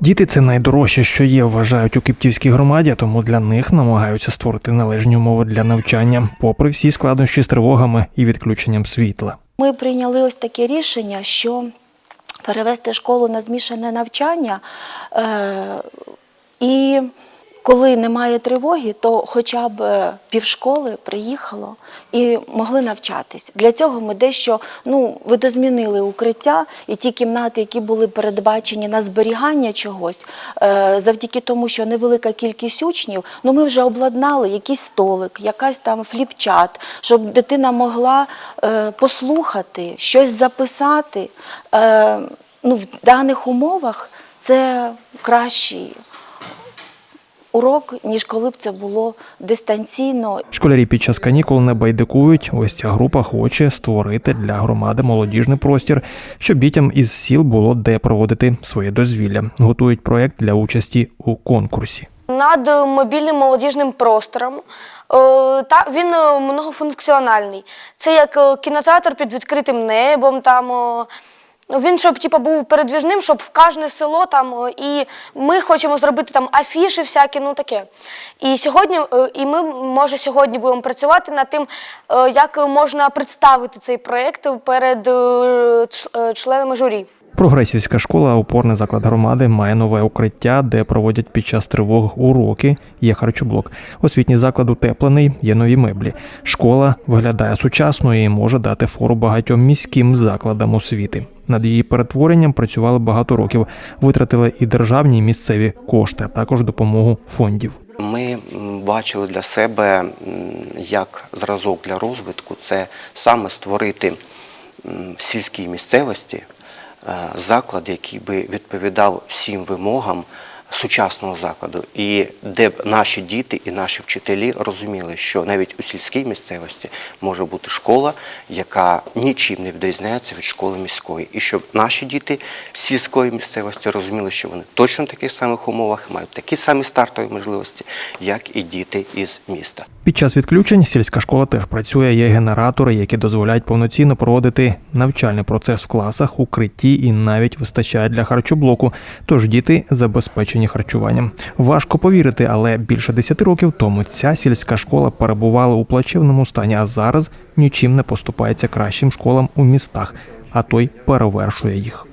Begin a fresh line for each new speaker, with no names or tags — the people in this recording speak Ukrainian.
Діти це найдорожче, що є, вважають у Киптівській громаді, тому для них намагаються створити належні умови для навчання, попри всі складнощі з тривогами і відключенням світла.
Ми прийняли ось таке рішення, що перевести школу на змішане навчання. Е- і коли немає тривоги, то хоча б е, півшколи приїхало і могли навчатись. Для цього ми дещо ну, видозмінили укриття і ті кімнати, які були передбачені на зберігання чогось, е, завдяки тому, що невелика кількість учнів, ну ми вже обладнали якийсь столик, якась там фліпчат, щоб дитина могла е, послухати, щось записати. Ну, в даних умовах це кращий урок, ніж коли б це було дистанційно.
Школярі під час канікул не байдикують. Ось ця група хоче створити для громади молодіжний простір, щоб дітям із сіл було де проводити своє дозвілля. Готують проект для участі у конкурсі.
над мобільним молодіжним простором. Е, Та він е, многофункціональний. Це як е, кінотеатр під відкритим небом. Там він щоб типу, був передвіжним, щоб в кожне село там і ми хочемо зробити там афіші, всякі, ну таке. І сьогодні, е, і ми може сьогодні будемо працювати над тим, е, як можна представити цей проект перед е, членами журі.
Прогресівська школа, опорний заклад громади, має нове укриття, де проводять під час тривог уроки. Є харчоблок. Освітній заклад утеплений, є нові меблі. Школа виглядає сучасною і може дати фору багатьом міським закладам освіти. Над її перетворенням працювали багато років. Витратили і державні, і місцеві кошти, а також допомогу фондів.
Ми бачили для себе як зразок для розвитку це саме створити сільській місцевості заклад, який би відповідав всім вимогам сучасного закладу, і де б наші діти і наші вчителі розуміли, що навіть у сільській місцевості може бути школа, яка нічим не відрізняється від школи міської, і щоб наші діти сільської місцевості розуміли, що вони точно в таких самих умовах мають такі самі стартові можливості, як і діти із міста.
Під час відключень сільська школа теж працює. Є генератори, які дозволяють повноцінно проводити навчальний процес в класах, укритті і навіть вистачає для харчоблоку. Тож діти забезпечені харчуванням. Важко повірити, але більше 10 років тому ця сільська школа перебувала у плачевному стані, а зараз нічим не поступається кращим школам у містах, а той перевершує їх.